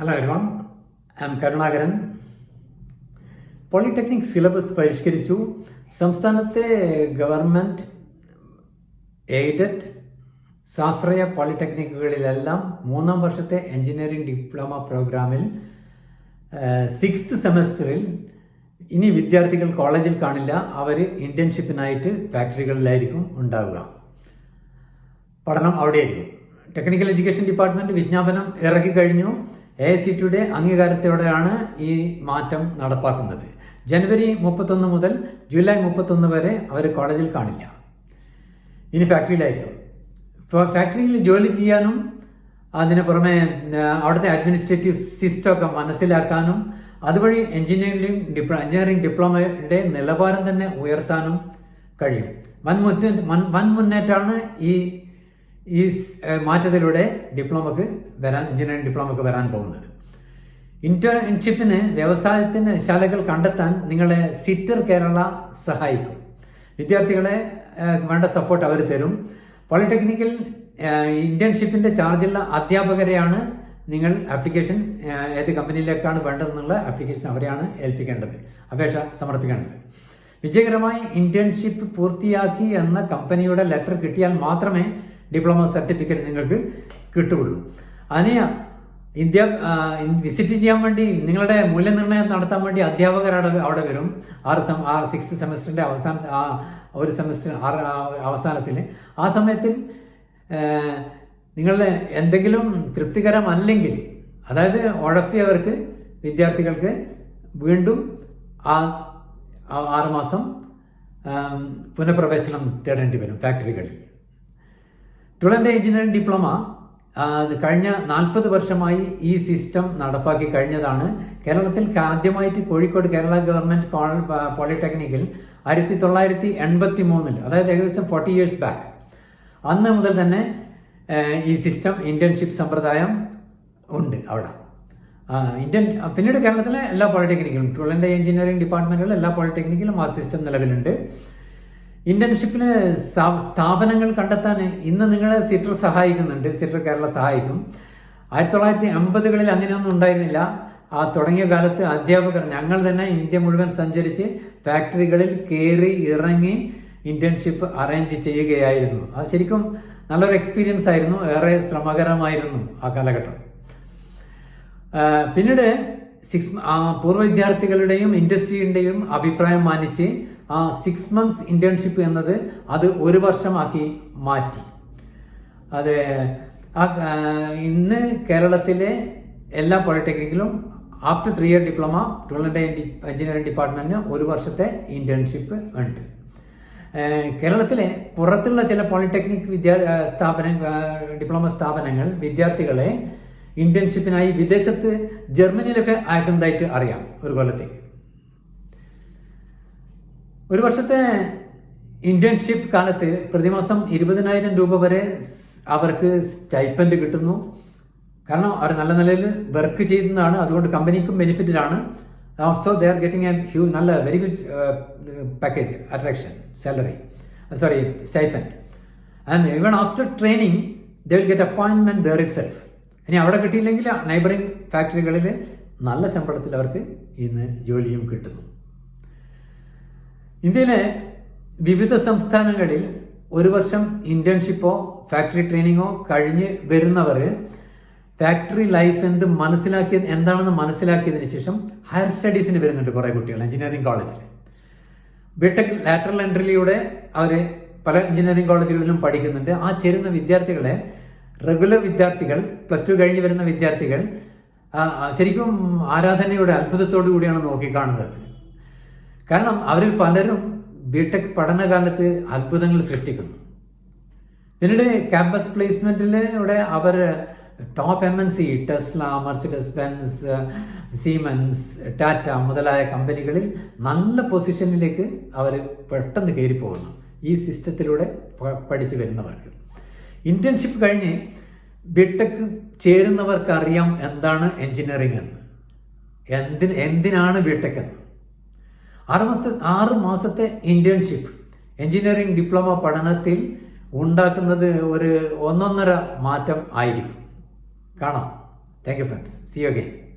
Hello everyone I am Karunakaran polytechnic syllabus പരിഷ്കരിച്ചു. സംസ്ഥാനത്തെ government aided സ്വാശ്രയ പോളിടെക്നിക്കുകളിലെല്ലാം മൂന്നാം വർഷത്തെ എഞ്ചിനീയറിംഗ് ഡിപ്ലോമ പ്രോഗ്രാമിൽ സിക്സ്ത് സെമസ്റ്ററിൽ ഇനി വിദ്യാർത്ഥികൾ കോളേജിൽ കാണില്ല. അവർ ഇന്റേൺഷിപ്പിനായിട്ട് ഫാക്ടറികളിലായിരിക്കും ഉണ്ടാവുക. പഠനം അവിടെയായിരിക്കും. ടെക്നിക്കൽ എഡ്യൂക്കേഷൻ ഡിപ്പാർട്ട്മെന്റ് വിജ്ഞാപനം ഇറക്കി കഴിഞ്ഞു. എ സി ടിയുടെ അംഗീകാരത്തോടെയാണ് ഈ മാറ്റം നടപ്പാക്കുന്നത്. ജനുവരി മുപ്പത്തൊന്ന് മുതൽ ജൂലൈ മുപ്പത്തൊന്ന് വരെ അവർ കോളേജിൽ കാണില്ല. ഇനി ഫാക്ടറിയിലായിരിക്കും. ഇപ്പോൾ ഫാക്ടറിയിൽ ജോലി ചെയ്യാനും അതിന് പുറമെ അവിടുത്തെ അഡ്മിനിസ്ട്രേറ്റീവ് സിസ്റ്റമൊക്കെ മനസ്സിലാക്കാനും അതുവഴി എഞ്ചിനീയറിംഗ് ഡിപ്ലോ എഞ്ചിനീയറിംഗ് ഡിപ്ലോമയുടെ നിലവാരം തന്നെ ഉയർത്താനും കഴിയും. വൻ മുറ്റ വൻ മുന്നേറ്റമാണ് ഈ ഈ മാറ്റത്തിലൂടെ ഡിപ്ലോമക്ക് വരാൻ എഞ്ചിനീയറിംഗ് ഡിപ്ലോമക്ക് വരാൻ പോകുന്നത്. ഇന്റേൺഷിപ്പിന് വ്യവസായത്തിന് ശാലകൾ കണ്ടെത്താൻ നിങ്ങളെ സിറ്റർ കേരള സഹായിക്കും. വിദ്യാർത്ഥികളെ വേണ്ട സപ്പോർട്ട് അവർ തരും. പോളിടെക്നിക്കൽ ഇന്റേൺഷിപ്പിന്റെ ചാർജുള്ള അധ്യാപകരെയാണ് നിങ്ങൾ ആപ്ലിക്കേഷൻ ഏത് കമ്പനിയിലേക്കാണ് വേണ്ടതെന്നുള്ള ആപ്ലിക്കേഷൻ അവരെയാണ് ഏൽപ്പിക്കേണ്ടത് അപേക്ഷ സമർപ്പിക്കേണ്ടത്. വിജയകരമായി ഇന്റേൺഷിപ്പ് പൂർത്തിയാക്കി എന്ന കമ്പനിയുടെ ലെറ്റർ കിട്ടിയാൽ മാത്രമേ ഡിപ്ലോമ സർട്ടിഫിക്കറ്റ് നിങ്ങൾക്ക് കിട്ടുകയുള്ളൂ. അതിന് ഇന്ത്യ വിസിറ്റ് ചെയ്യാൻ വേണ്ടി നിങ്ങളുടെ മൂല്യനിർണയം നടത്താൻ വേണ്ടി അധ്യാപകർ അവിടെ വരും. ആറ് സം ആറ് സിക്സ് സെമസ്റ്ററിന്റെ അവസാന ആ ഒരു സെമസ്റ്റർ ആറ് ആ അവസാനത്തിൽ ആ സമയത്തിൽ നിങ്ങളുടെ എന്തെങ്കിലും തൃപ്തികരമല്ലെങ്കിൽ അതായത് ഉഴപ്പിയവർക്ക് വിദ്യാർത്ഥികൾക്ക് വീണ്ടും ആ ആ ആറുമാസം ആം, പുനഃപ്രവേശനം തേടേണ്ടി വരും ഫാക്ടറികളിൽ. ടുളന്റെ എഞ്ചിനീയറിംഗ് ഡിപ്ലോമ കഴിഞ്ഞ നാൽപ്പത് വർഷമായി ഈ സിസ്റ്റം നടപ്പാക്കി കഴിഞ്ഞതാണ്. കേരളത്തിൽ ആദ്യമായിട്ട് കോഴിക്കോട് കേരള ഗവൺമെന്റ് പോളിടെക്നിക്കിൽ ആയിരത്തി തൊള്ളായിരത്തി എൺപത്തി മൂന്നിൽ അതായത് ഏകദേശം ഫോർട്ടി ഇയേഴ്സ് ബാക്ക് അന്ന് മുതൽ തന്നെ ഈ സിസ്റ്റം ഇന്റേൺഷിപ്പ് സമ്പ്രദായം ഉണ്ട് അവിടെ. ഇന്ത്യൻ പിന്നീട് കേരളത്തിലെ എല്ലാ പോളിടെക്നിക്കിലും ടുളന്റെ എഞ്ചിനീയറിംഗ് ഡിപ്പാർട്ട്മെന്റുകളിലും എല്ലാ പോളിടെക്നിക്കിലും ആ സിസ്റ്റം നിലവിലുണ്ട്. ഇന്റേൺഷിപ്പിന് സ്ഥാപനങ്ങൾ കണ്ടെത്താൻ ഇന്ന് നിങ്ങളെ സിറ്റർ സഹായിക്കുന്നുണ്ട്. സിറ്റർ കേരള സഹായിക്കും. ആയിരത്തി തൊള്ളായിരത്തി അമ്പതുകളിൽ അങ്ങനെയൊന്നും ഉണ്ടായിരുന്നില്ല. ആ തുടങ്ങിയ കാലത്ത് അധ്യാപകർ ഞങ്ങൾ തന്നെ ഇന്ത്യ മുഴുവൻ സഞ്ചരിച്ച് ഫാക്ടറികളിൽ കയറി ഇറങ്ങി ഇന്റേൺഷിപ്പ് അറേഞ്ച് ചെയ്യുകയായിരുന്നു. അത് ശരിക്കും നല്ലൊരു എക്സ്പീരിയൻസ് ആയിരുന്നു. ഏറെ ശ്രമകരമായിരുന്നു ആ കാലഘട്ടം. പിന്നീട് സിക്സ് പൂർവ വിദ്യാർത്ഥികളുടെയും ഇൻഡസ്ട്രിയുടെയും അഭിപ്രായം മാനിച്ച് ആ സിക്സ് മന്ത്സ് ഇന്റേൺഷിപ്പ് എന്നത് അത് ഒരു വർഷമാക്കി മാറ്റി. അത് ആ, ഇന്ന് കേരളത്തിലെ എല്ലാ പോളിടെക്നിക്കിലും after three year diploma twelve engineering ഡിപ്പാർട്ട്മെന്റിന് ഒരു വർഷത്തെ ഇന്റേൺഷിപ്പ് ഉണ്ട്. കേരളത്തിലെ പുറത്തുള്ള ചില പോളിടെക്നിക് വിദ്യാ സ്ഥാപന ഡിപ്ലോമ സ്ഥാപനങ്ങൾ വിദ്യാർത്ഥികളെ ഇന്റേൺഷിപ്പിനായി വിദേശത്ത് ജർമ്മനിയിലൊക്കെ അയക്കുന്നതായിട്ട് അറിയാം ഒരു കൊല്ലത്തേക്ക്. ഒരു വർഷത്തെ ഇന്റേൺഷിപ്പ് കാലത്ത് പ്രതിമാസം ഇരുപതിനായിരം രൂപ വരെ അവർക്ക് സ്റ്റൈപ്പൻഡ് കിട്ടുന്നു. കാരണം അവർ നല്ല നിലയിൽ വർക്ക് ചെയ്യുന്നതാണ്. അതുകൊണ്ട് കമ്പനിക്കും ബെനിഫിറ്റിലാണ് also they are getting a huge നല്ല very good package attraction salary sorry stipend and even after training they will get അപ്പോയിൻമെന്റ് there itself ഇനി അവിടെ കിട്ടിയില്ലെങ്കിൽ നൈബറിംഗ് ഫാക്ടറികളിൽ നല്ല ശമ്പളത്തിൽ അവർക്ക് ഇന്ന് ജോലിയും കിട്ടുന്നു. ഇന്ത്യയിലെ വിവിധ സംസ്ഥാനങ്ങളിൽ ഒരു വർഷം ഇന്റേൺഷിപ്പോ ഫാക്ടറി ട്രെയിനിങ്ങോ കഴിഞ്ഞ് വരുന്നവർ ഫാക്ടറി ലൈഫ് എന്ത് മനസ്സിലാക്കിയ എന്താണെന്ന് മനസ്സിലാക്കിയതിന് ശേഷം ഹയർ സ്റ്റഡീസിന് വരുന്നുണ്ട് കുറേ കുട്ടികൾ എഞ്ചിനീയറിംഗ് കോളേജിൽ ബിടെക് ലാറ്ററൽ എൻട്രിയിലൂടെ അവർ പല എഞ്ചിനീയറിംഗ് കോളേജുകളിലും പഠിക്കുന്നുണ്ട്. ആ ചേരുന്ന വിദ്യാർത്ഥികളെ റെഗുലർ വിദ്യാർത്ഥികൾ പ്ലസ് ടു കഴിഞ്ഞ് വരുന്ന വിദ്യാർത്ഥികൾ ശരിക്കും ആരാധനയുടെ അത്ഭുതത്തോടു കൂടിയാണ് നോക്കിക്കാണുന്നത്. കാരണം അവരിൽ പലരും ബിടെക് പഠനകാലത്ത് അത്ഭുതങ്ങൾ സൃഷ്ടിക്കുന്നു. പിന്നീട് ക്യാമ്പസ് പ്ലേസ്മെന്റിലൂടെ അവർ top M N C Tesla Mercedes Benz Siemens Tata മുതലായ കമ്പനികളിൽ നല്ല പൊസിഷനിലേക്ക് അവർ പെട്ടെന്ന് കയറി പോകുന്നു ഈ സിസ്റ്റത്തിലൂടെ പഠിച്ചു വരുന്നവർക്ക്. ഇന്റേൺഷിപ്പ് കഴിഞ്ഞ് ബിടെക് ചേരുന്നവർക്ക് അറിയാം എന്താണ് എഞ്ചിനീയറിംഗ് എന്ന്. എന്തിന് എന്തിനാണ് ബിടെക് എന്ന്. ആറ് മാസത്തെ ആറ് മാസത്തെ ഇന്റേൺഷിപ്പ് എഞ്ചിനീയറിംഗ് ഡിപ്ലോമ പഠനത്തിൽ ഉണ്ടാക്കുന്നത് ഒരു ഒന്നൊന്നര മാറ്റം ആയിരിക്കും. കാണാം. Thank you friends see you again